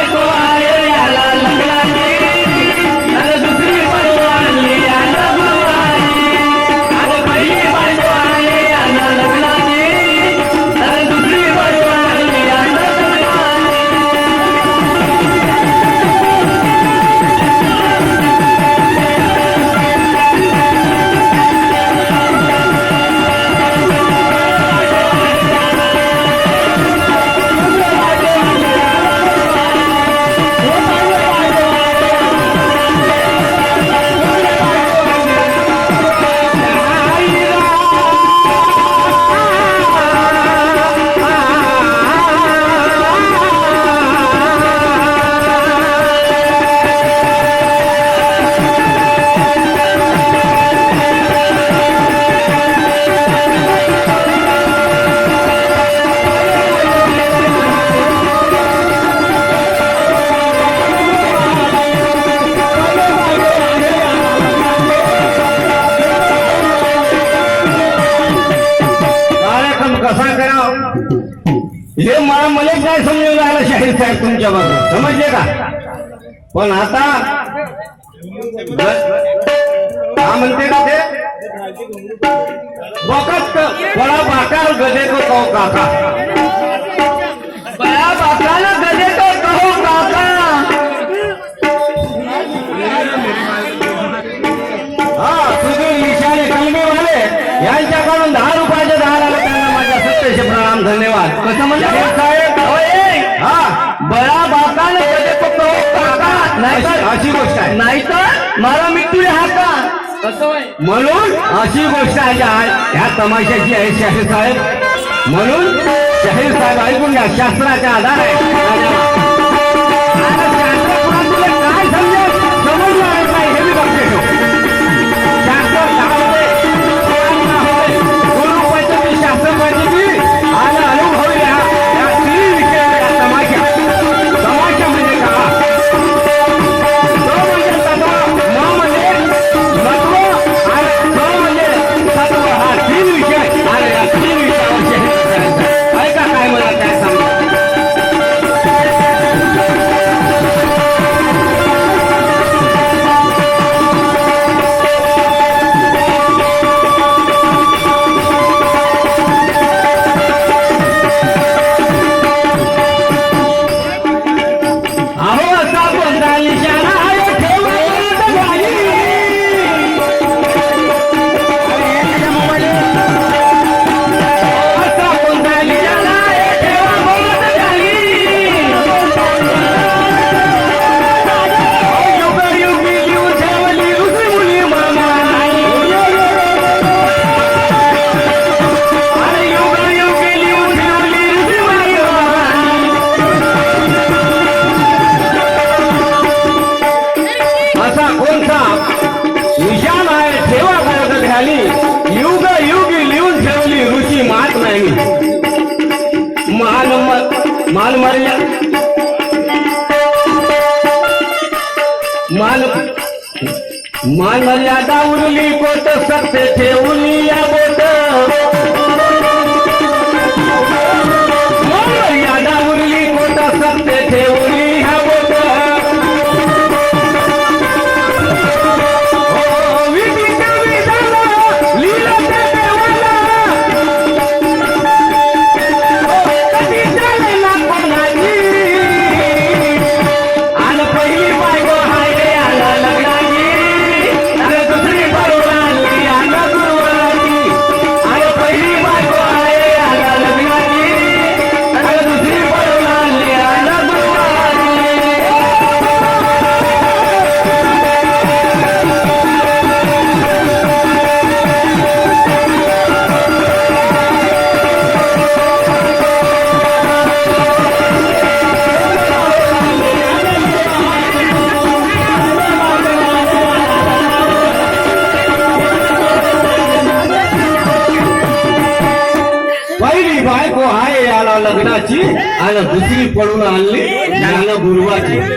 Michael प्रसार करा हे मला मला काय समजून राहिलं शाहीर साहेब तुमच्या बाजूला? समजले का? पण आता का म्हणते का ते? बघत बडा बाकार गजे काका. छान धन्यवाद. कसं म्हणजे बळा बापा अशी गोष्ट आहे. नाही तर मला मिट्टू हा का म्हणून अशी गोष्ट आहे ह्या तमाशाची आहे शाहीर साहेब. म्हणून शाहीर साहेब ऐकून घ्या. शास्त्राचा आधार. आहे माल मारल्या. माल माल मारल्या. डावरली कोट सत्य ठेवू రగడాచి ఆయన దుసిరి పడున అల్లి నాన్న గురువాచి